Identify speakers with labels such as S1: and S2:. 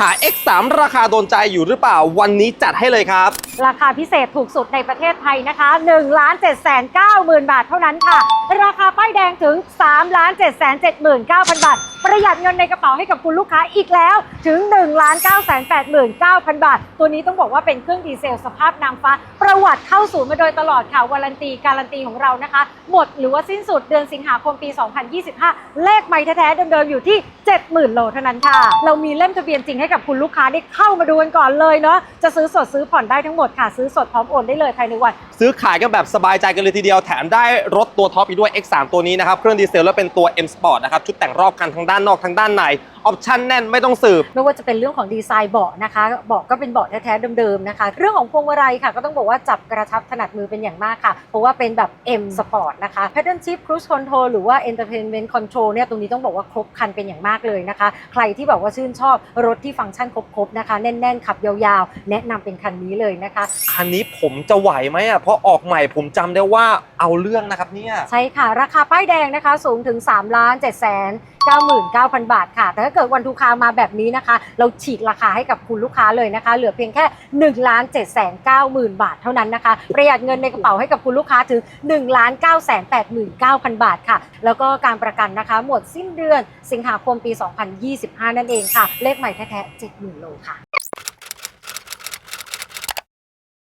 S1: หา X3 ราคาโดนใจอยู่หรือเปล่าวันนี้จัดให้เลยครับ
S2: ราคาพิเศษถูกสุดในประเทศไทยนะคะ1 7 9 0 0 0 0บาทเท่านั้นค่ะ ราคาป้ายแดงถึง 3 7 7 9 0 0 0 บาท ประหยัดเงินในกระเป๋าให้กับคุณลูกค้าอีกแล้วถึง 1 9 8 9 0 0 บาท ตัวนี้ต้องบอกว่าเป็นเครื่องดีเซลสภาพนางฟ้า ประวัติเข้าศูนย์มาโดยตลอดค่ะวารันตีการันตีของเรานะคะ หมดหรือว่าสิ้นสุดเดือนสิงหาคมปี 2025 เลขใหม่แท้ๆเดิมๆอยู่ที่ 70,000 โลเท่านั้นค่ะ เรามีเล่มทะเบียนจริงให้กับคุณลูกค้าได้เข้ามาดูกันก่อนเลยเนาะจะซื้อสดซื้อผ่อนได้ทั้งหมดค่ะ ซื้อสดพร้อมโอนได้เลยภายในวัน
S1: ซื้อขายกันแบบสบายใจกันเลยทีเดียวแถมได้รถตัวท็อปอีกด้วย X3 ตัวนี้นะครับเครื่องดีเซลแล้วเป็นตัว M Sport นะครับชุดแต่งรอบคันทั้งด้านนอกทั้งด้านใน ออปชั่นแน่นไม่ต้องสืบ
S2: ไม่ว่าจะเป็นเรื่องของดีไซน์เบาะนะคะเบาะก็เป็นเบาะแท้ๆเดิมๆนะคะ เรื่องของพวงมาลัยค่ะ ก็ต้องบอกว่าจับกระชับถนัดมือเป็นอย่างมากค่ะ เพราะว่าเป็นแบบ M Sport นะคะ Pattern Shift Cruise Control หรือว่า Entertainment Control เนี่ยตรงนี้ต้องบอกว่าครบครันเป็นอย่างมากเลยนะคะ ใครที่แบบว่าชื่นชอบรถที่ฟังก์ชันครบๆนะคะ แน่นๆขับยาวๆ แนะนำเป็นคันนี้เลยนะคะ
S1: คันนี้ผมจะไหวไหมอะเพราะออกใหม่ผมจำได้ว่าเอาเรื่องนะครับเนี่ย
S2: ใช่ค่ะ ราคาป้ายแดงนะคะ สูงถึง3ล้าน7แสน99,000 บาทค่ะแต่ถ้าเกิดเกิดวันทูคามาแบบนี้นะคะ เราฉีกราคาให้กับคุณลูกค้าเลยนะคะ เหลือเพียงแค่1ล้าน7แสน90,000บาทเท่านั้นนะคะ ประหยัดเงินในกระเป๋าให้กับคุณลูกค้าถึง1ล้าน9แสน89,000บาทค่ะ แล้วก็การประกันนะคะ หมดสิ้นเดือนสิงหาคมปี 2025 นั่นเองค่ะ เลขใหม่แท้ๆ70,000โลค่ะ